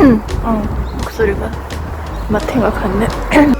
어, 목소리가 마탱과 같네.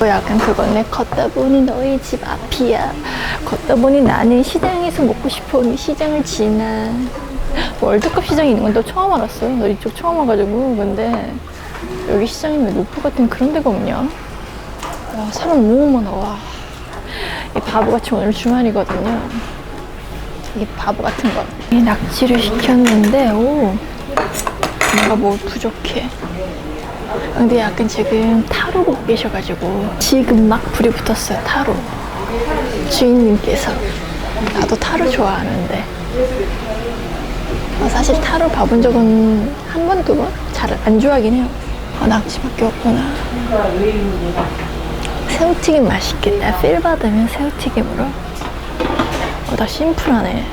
뭐 약간 그거네. 걷다 보니 너희 집 앞이야. 걷다 보니 나는 시장에서 먹고 싶어. 시장을 지나. 월드컵 시장이 있는 건 또 처음 알았어. 너 이쪽 처음 와가지고. 근데 여기 왜 노포 같은 그런 데가 없냐? 와, 사람 너무 많아. 와. 이 바보같이 오늘 주말이거든요. 이게 바보 같은 거. 이 낙지를 시켰는데, 오. 뭔가 뭐 부족해. 근데 약간 지금 타로 보고 계셔가지고 지금 막 불이 붙었어요 타로. 주인님께서. 나도 타로 좋아하는데. 어, 사실 타로 봐본 적은 한 번, 두 번? 잘 안 좋아하긴 해요. 아 낙지밖에 없구나. 새우튀김 맛있겠다. 필 받으면 새우튀김으로. 어, 나 심플하네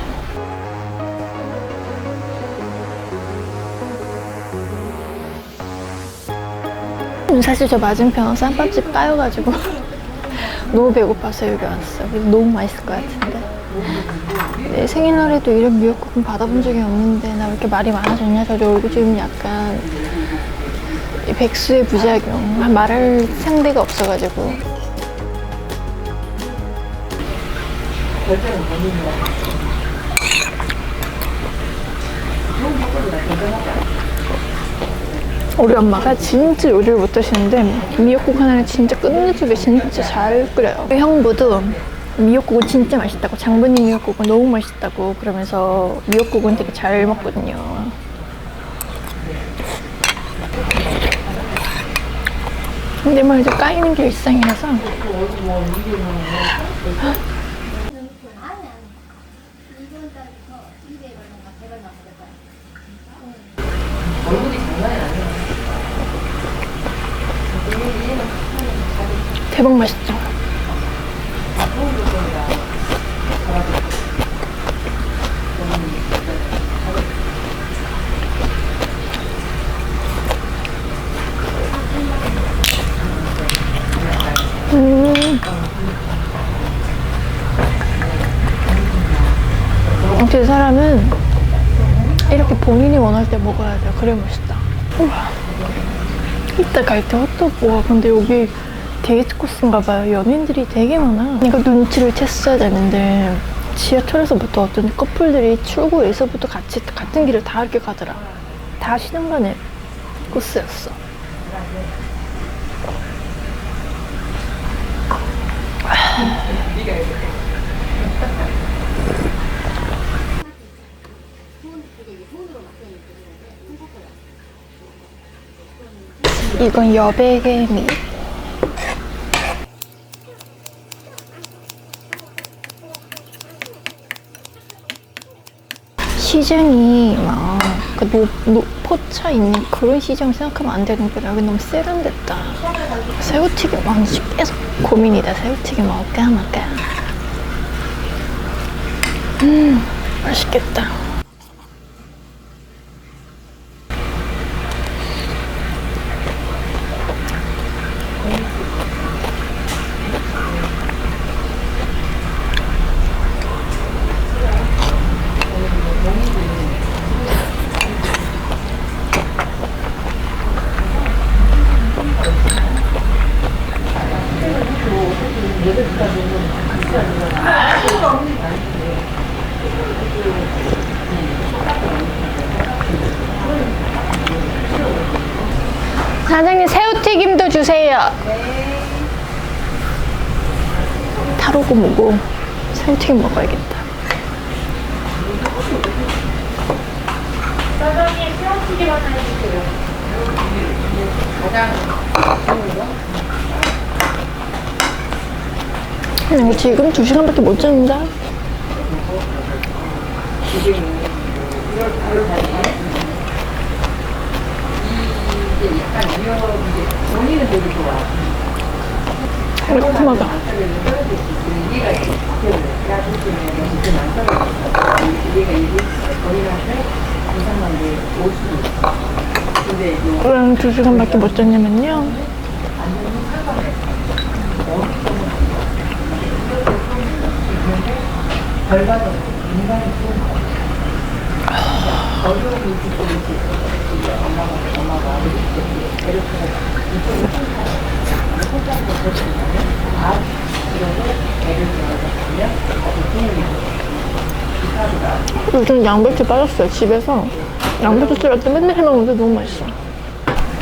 음, 사실 저 맞은편 쌈밥집 까여가지고 너무 배고파서 여기 왔어요. 너무 맛있을 것 같은데. 내 생일날에도 이런 미역국은 받아본 적이 없는데 나 왜 이렇게 말이 많아졌냐? 저 얼굴 지금 약간 이 백수의 부작용. 말할 상대가 없어가지고. 우리 엄마가 진짜 요리를 못 하시는데 미역국 하나를 진짜 끝내주게 진짜 잘 끓여요. 형부도 미역국은 진짜 맛있다고 장모님 미역국은 너무 맛있다고 그러면서 미역국은 되게 잘 먹거든요. 근데 뭐 이제 까이는 게 일상이라서 이렇게 본인이 원할 때 먹어야 돼요. 그래 맛있다. 우와. 이따 갈때 헛도그 와 근데 여기 데이트 코스인가 봐요 연인들이 되게 많아 이거 눈치를 챘어야 되는데 지하철에서부터 어떤 커플들이 출구에서부터 같이 같은 길을 다 이렇게 가더라 다 가는 코스였어 이건 여백개미 시장이 막그 포차 있는 그런 시장 생각하면 안 되는 거야. 여기 너무 세련됐다. 새우튀김 완전 계속 고민이다. 새우튀김 먹을까 말까. 음 맛있겠다. 사장님 새우튀김도 주세요. 타로고 뭐고 새우튀김 먹어야겠다. 사장님 새우튀김 하나 해주세요. 가장 좋은 거. 음, 지금 2시간밖에 못 잤는데 매콤하다. 왜 2시간밖에 못 잤냐면요 요즘 양배추 빠졌어요, 집에서. 양배추 썰었때 맨날 해먹는데 너무 맛있어.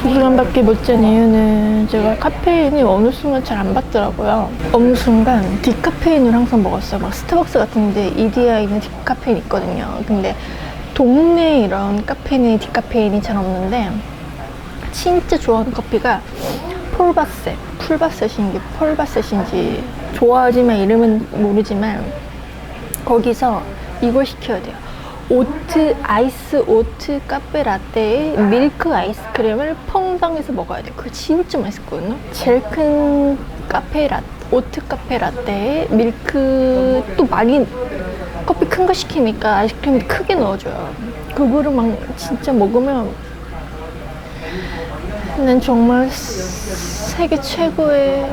두 시간밖에 못 잔 이유는 제가 카페인이 어느 순간 잘 안 받더라고요. 어느 순간 디카페인을 항상 먹었어요. 막 스타벅스 같은 데 EDI는 디카페인 있거든요. 근데 동네 이런 카페인에 디카페인이 잘 없는데 진짜 좋아하는 커피가 폴바셋 풀바셋인지 폴바셋인지 좋아하지만 이름은 모르지만 거기서 이걸 시켜야 돼요. 오트 아이스 오트 카페 라떼에 밀크 아이스크림을 퐁당해서 먹어야 돼요. 그거 진짜 맛있거든요. 제일 큰 카페 라 오트 카페 라떼에 밀크 또 많이 커피 큰 거 시키니까 아이스크림 크게 넣어줘요. 그거를 막 진짜 먹으면 난 정말 세계 최고의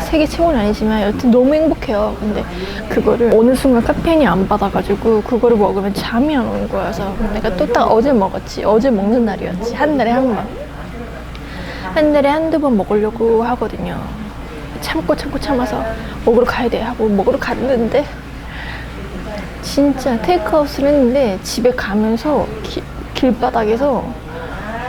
세계 최고는 아니지만 여튼 너무 행복해요. 근데 그거를 어느 순간 카페인이 안 받아가지고 그거를 먹으면 잠이 안 오는 거여서 내가 또 딱 어제 먹었지. 어제 먹는 날이었지. 한 달에 한 번. 한 달에 한두 번 먹으려고 하거든요. 참고 참고 참아서 먹으러 가야 돼 하고 먹으러 갔는데 진짜 테이크아웃을 했는데 집에 가면서 기- 길바닥에서 이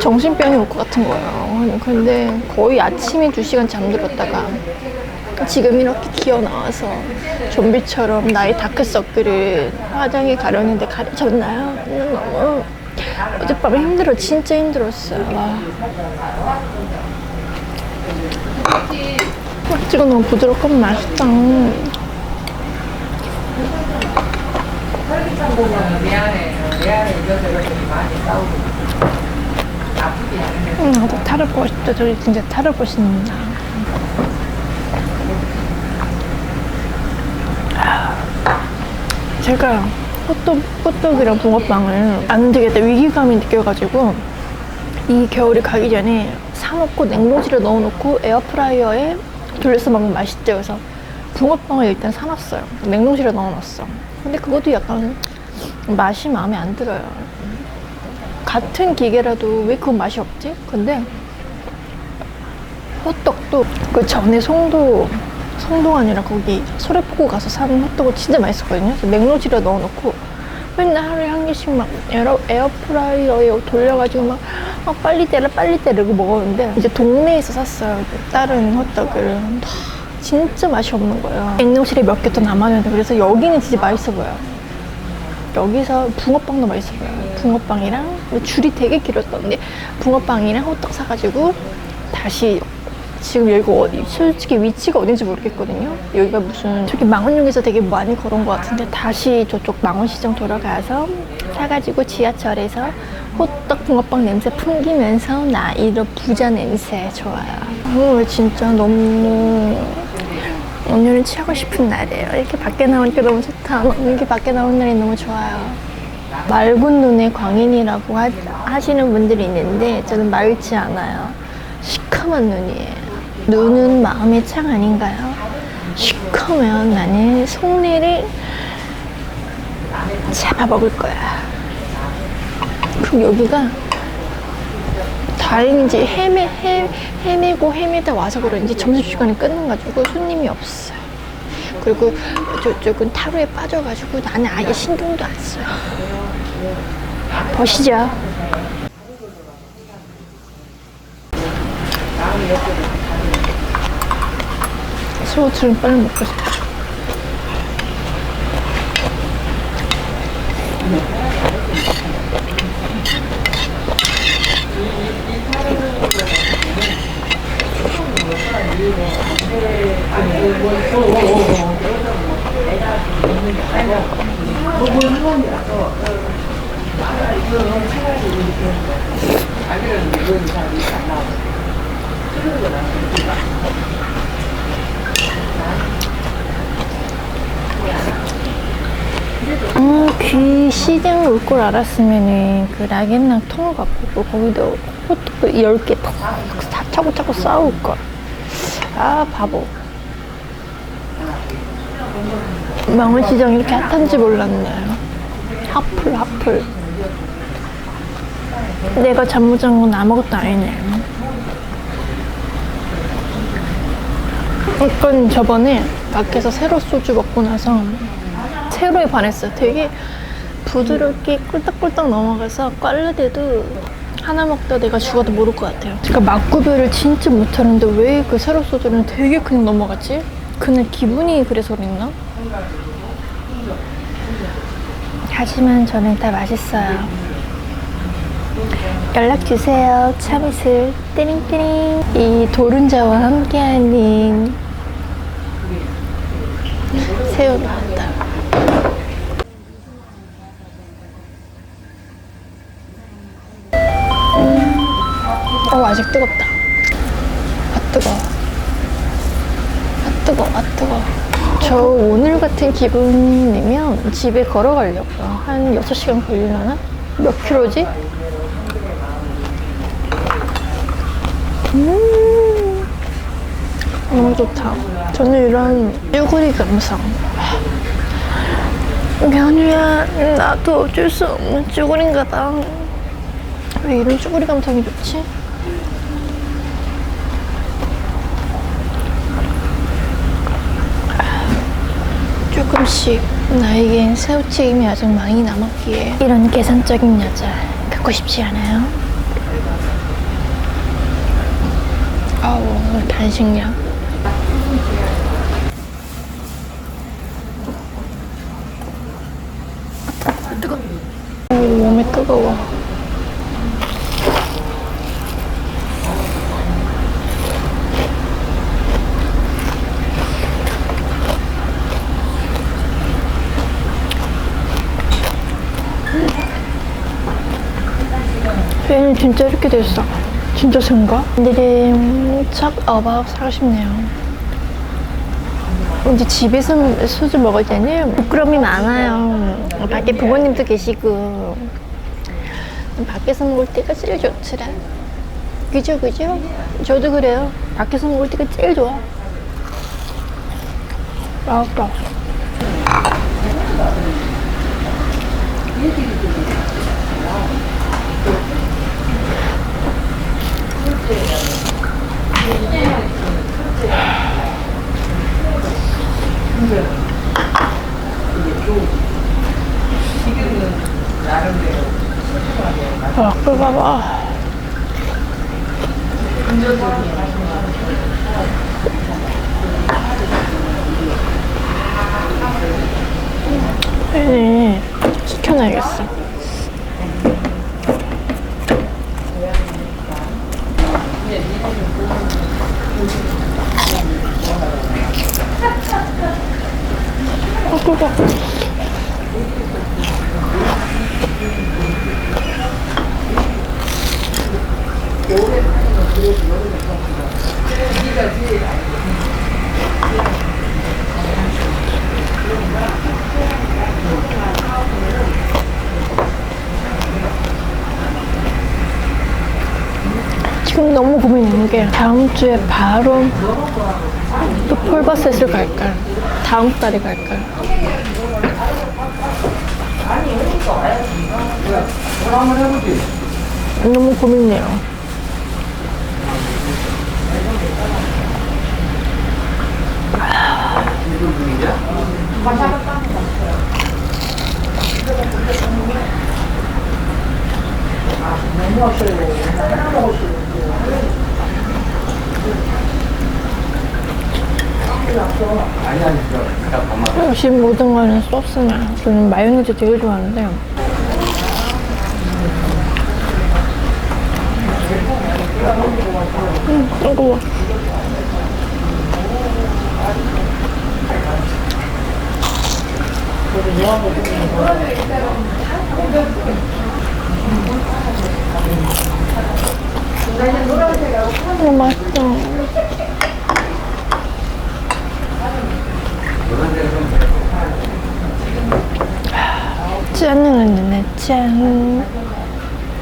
정신병이 올 것 같은 거예요. 근데 거의 아침에 두 시간 잠들었다가 지금 이렇게 기어 나와서 좀비처럼 나의 다크서클을 화장에 가렸는데 가려졌나요? 음, 너무 어젯밤에 힘들어 진짜 힘들었어요. 와. 막지가 너무 부드럽고 맛있다. 내 안에 이것저것 많이 싸우고 나도 타를 보고 싶다. 저기 진짜 타를 보신다. 제가 호떡, 호떡이랑 붕어빵을 안 되겠다 위기감이 느껴가지고 이 겨울이 가기 전에 사놓고 냉동실에 넣어놓고 에어프라이어에 돌려서 먹으면 맛있대 그래서 붕어빵을 일단 사놨어요 냉동실에 넣어놨어 근데 그것도 약간 맛이 마음에 안 들어요 같은 기계라도 왜 그 맛이 없지? 근데 호떡도 그 전에 송도 송도가 아니라 거기 소래포구 가서 사는 호떡은 진짜 맛있었거든요. 냉동실에 넣어놓고 맨날 하루에 한 개씩 막 에어, 에어프라이어에 돌려가지고 막 아, 빨리 때려 빨리 때리고 먹었는데 이제 동네에서 샀어요. 다른 호떡을 하, 진짜 맛이 없는 거예요. 냉동실에 몇 개 더 남았는데 그래서 여기는 진짜 맛있어 보여요. 여기서 붕어빵도 맛있어 보여요. 붕어빵이랑 줄이 되게 길었던데 붕어빵이랑 호떡 사가지고 다시 지금 여기가 어디 솔직히 위치가 어딘지 모르겠거든요. 여기가 무슨 저기 망원역에서 되게 많이 걸은 것 같은데 다시 저쪽 망원시장 돌아가서 사가지고 지하철에서 호떡 붕어빵 냄새 풍기면서 나이로 부자 냄새 좋아요. 오늘 진짜 너무 오늘은 취하고 싶은 날이에요. 이렇게 밖에 나오니까 너무 좋다. 이렇게 밖에 나온 날이 너무 좋아요. 맑은 눈의 광인이라고 하, 하시는 분들이 있는데 저는 맑지 않아요. 시커먼 눈이에요. 눈은 마음의 창 아닌가요? 시커먼 커면 나는 속내를 잡아먹을 거야. 그럼 여기가 다행인지 헤매, 헤, 헤매고 헤매다 와서 그런지 점심시간이 끝나가지고 손님이 없어요. 그리고 저쪽은 타로에 빠져가지고 나는 아예 신경도 안 써요. 보시죠. 소주를 빨리 먹고 싶어. 음, 귀 시장 올 걸 알았으면은 그 락앤락 통을 갖고 거기다 호떡 10개 팍 차고차고 싸울 걸. 아, 바보. 망원시장 이렇게 핫한지 몰랐네. 하플, 하플. 내가 잠 못 잔 건 아무것도 아니네. 약간 저번에 밖에서 새로 소주 먹고 나서 새로에 반했어요. 되게 부드럽게 꿀딱꿀딱 넘어가서 꽈르대도 하나 먹다 내가 죽어도 모를 것 같아요. 그러니까 맛구별을 진짜 못하는데 왜 그 새로 소주는 되게 그냥 넘어갔지? 그날 기분이 그래서 그랬나? 하지만 저는 다 맛있어요. 연락 주세요. 참이슬 띠링띠링. 이 도른자와 함께하는 새우 나왔다. 어 아직 뜨겁다. 아 뜨거. 아 뜨거. 아 뜨거. 저 오늘 같은 기분이면 집에 걸어가려고요. 한 6시간 걸리려나? 몇 킬로지? 너무 좋다. 저는 이런 쭈구리 감성. 견우야, 나도 어쩔 수 없는 쭈구리인가 봐. 왜 이런 쭈구리 감성이 좋지? 조금씩 나에겐 새우튀김이 아직 많이 남았기에 이런 계산적인 여자 갖고 싶지 않아요? 아우 오늘 단식량 뜨거 오 몸이 뜨거워 얘는 진짜 이렇게 됐어 진짜 센가? 오늘은 첫 어밥 사고 싶네요 이제 집에서 소주 먹을 때는 부끄러움이 많아요. 밖에 부모님도 계시고 밖에서 먹을 때가 제일 좋더라. 그죠, 그죠? 저도 그래요. 밖에서 먹을 때가 제일 좋아. 맛있다. 지금은 나름대로 아, 꿀 봐봐. 얘네 시켜놔야겠어. 아, 꿀 봐. 지금 너무 고민인 게 다음 주에 바로 또 폴바셋을 갈까? 다음 달에 해보지. 너무 고민돼요. 아니 아니 그냥 밥만. 역시 모든 거는 소스나 저는 마요네즈 되게 좋아하는데 음, 뜨거워. 너무 맛있다. 짠.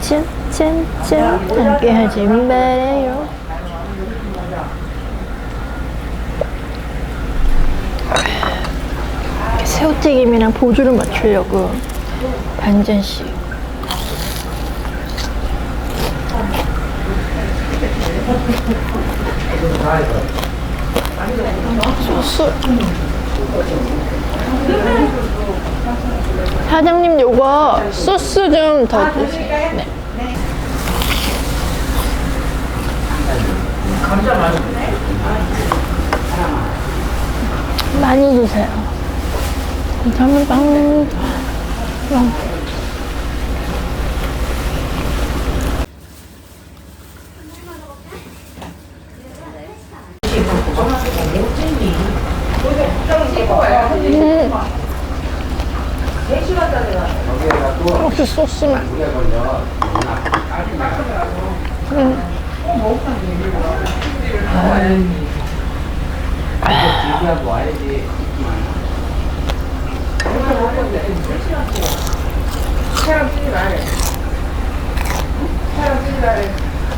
짠, 짠, 짠. 함께 하지 말아요. 새우튀김이랑 보조를 맞추려고 반 잔씩. 소스. 사장님 요거 소스 좀 더 주세요. 네. 많이 주세요. 감사합니다. 음. 음. 여기에다 또 혹시 소스만. 물에 걸려. 음. 준비하고 와야지. 사람 쓰지 말래. 말래.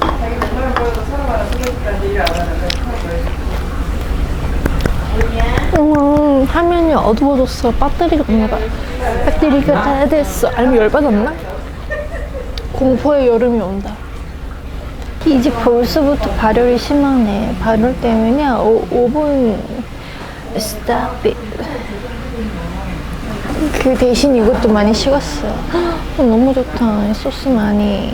자기 맨날 보여도 사람 하나 쓰겠다는데 일안 하는데 음, 화면이 어두워졌어. 배터리가 없나 봐. 배터리가 다 됐어. 아니면 열받았나? 공포의 여름이 온다. 이제 벌써부터 발열이 심하네. 발열 때문에 5, 분 stop it. 그 대신 이것도 많이 식었어. 헉, 너무 좋다. 이 소스 많이.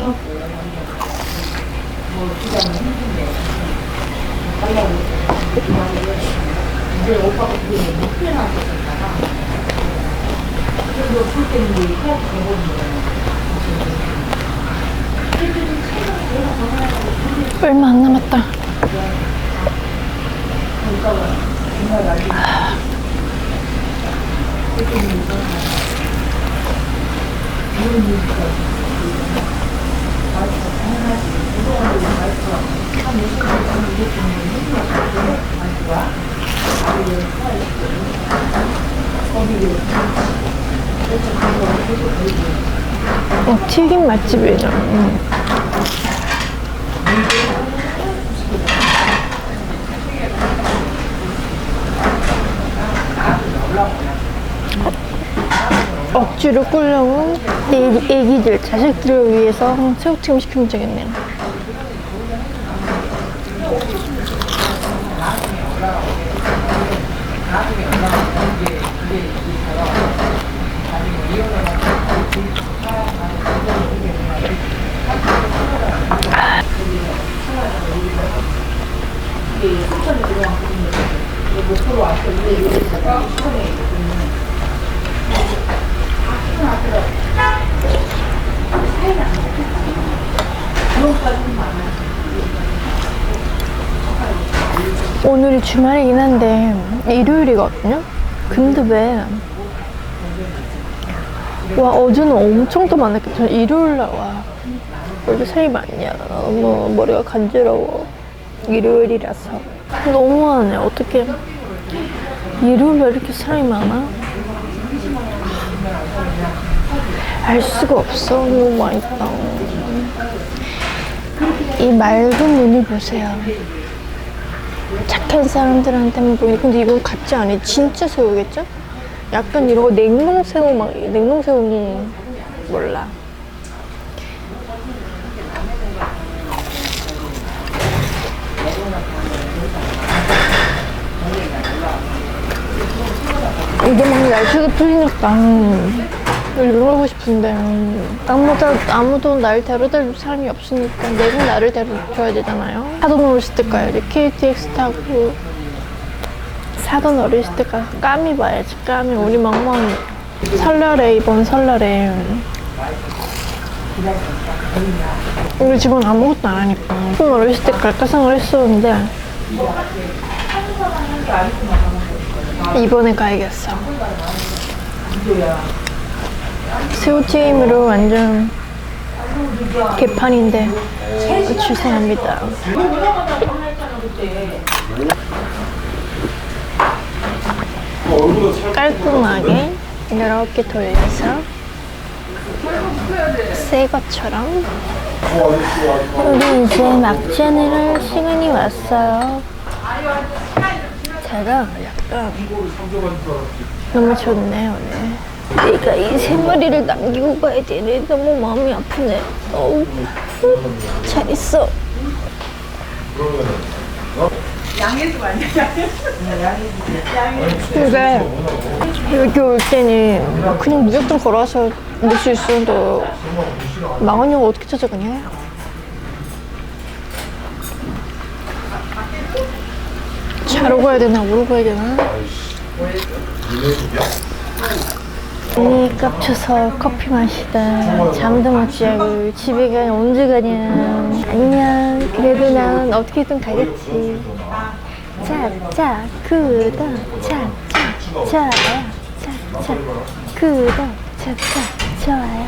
얼마 안 남았다. 어, 튀김 맛집이죠. 음. 억지로 끌려고 애기, 애기들, 자식들을 위해서 새우튀김 시키면 되겠네요. 오늘이 주말이긴 한데 일요일이거든요. 근데 왜? 와 어제는 엄청 더 많았겠죠. 일요일 날 와. 왜 이렇게 살이 많냐. 너무 머리가 간지러워. 일요일이라서. 너무하네. 어떻게 일요일 날 이렇게 사람이 많아? 알 수가 없어. 너무 맛있다. 이 맑은 눈을 보세요. 착한 사람들한테만 보이는 근데 이건 가짜 아니 진짜 새우겠죠? 약간 이런 거 냉동새우 막 냉동새우는 몰라 이게 막 날씨가 풀리니까 일로 가고 싶은데 아무도 아무도 날 데려다 줄 사람이 없으니까 내가 나를 데려줘야 되잖아요. 사돈 어렸을 때 가야 돼. KTX 타고 사돈 어렸을 때 가서 까미 봐야지. 까미 우리 멍멍 설날에 이번 설날에 우리 집은 아무것도 안 하니까 좀 어렸을 때 갈까 생각을 했었는데 이번에 가야겠어. 새우튀김으로 완전 개판인데 죄송합니다. 깔끔하게 이렇게 돌려서 새 것처럼 우리 이제 할 시간이 왔어요. 제가 약간 너무 좋네 오늘. 내가 이 세 마리를 남기고 가야 되네. 너무 마음이 아프네. 어우, 잘 있어. 근데 여기 올 때는 그냥 무조건 걸어서 올 수 있었는데 망원영 어떻게 찾아가냐? 차로 가야 되나 오로 가야 되나? 이 깝쳐서 커피 마시다. 잠도 못 자고 집에 가 언제 가냐 안녕. 그래도 난 어떻게든 가겠지. 짜짜 구독 짜짜 좋아요. 짜짜 구독 짜짜 좋아요